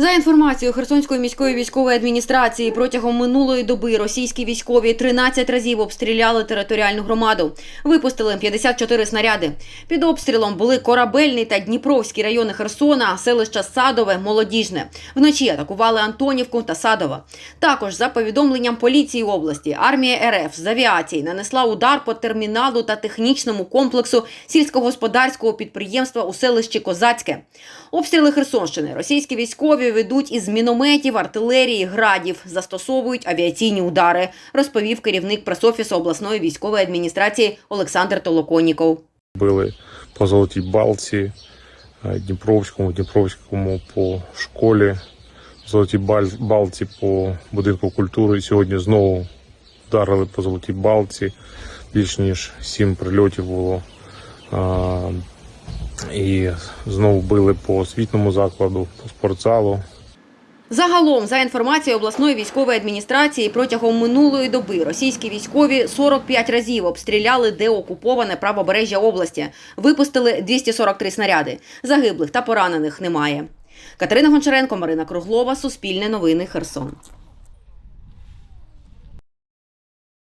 За інформацією Херсонської міської військової адміністрації, протягом минулої доби російські військові 13 разів обстріляли територіальну громаду. Випустили 54 снаряди. Під обстрілом були Корабельний та Дніпровський райони Херсона, селища Садове, Молодіжне. Вночі атакували Антонівку та Садова. Також, за повідомленням поліції області, армія РФ з авіації нанесла удар по терміналу та технічному комплексу сільськогосподарського підприємства у селищі Козацьке. Обстріли Херсонщини російські військові ведуть із мінометів, артилерії, градів, застосовують авіаційні удари, розповів керівник пресофісу обласної військової адміністрації Олександр Толоконіков. Били по Золотій Балці, е, Дніпровському, Дніпровському по школі, Золотій Балці по будинку культури. Сьогодні знову вдарили по Золотій Балці. Більш ніж сім прильотів було. І знову били по освітньому закладу, по спортзалу. Загалом, за інформацією обласної військової адміністрації, протягом минулої доби російські військові 45 разів обстріляли деокуповане правобережжя області. Випустили 243 снаряди. Загиблих та поранених немає. Катерина Гончаренко, Марина Круглова, Суспільне новини, Херсон.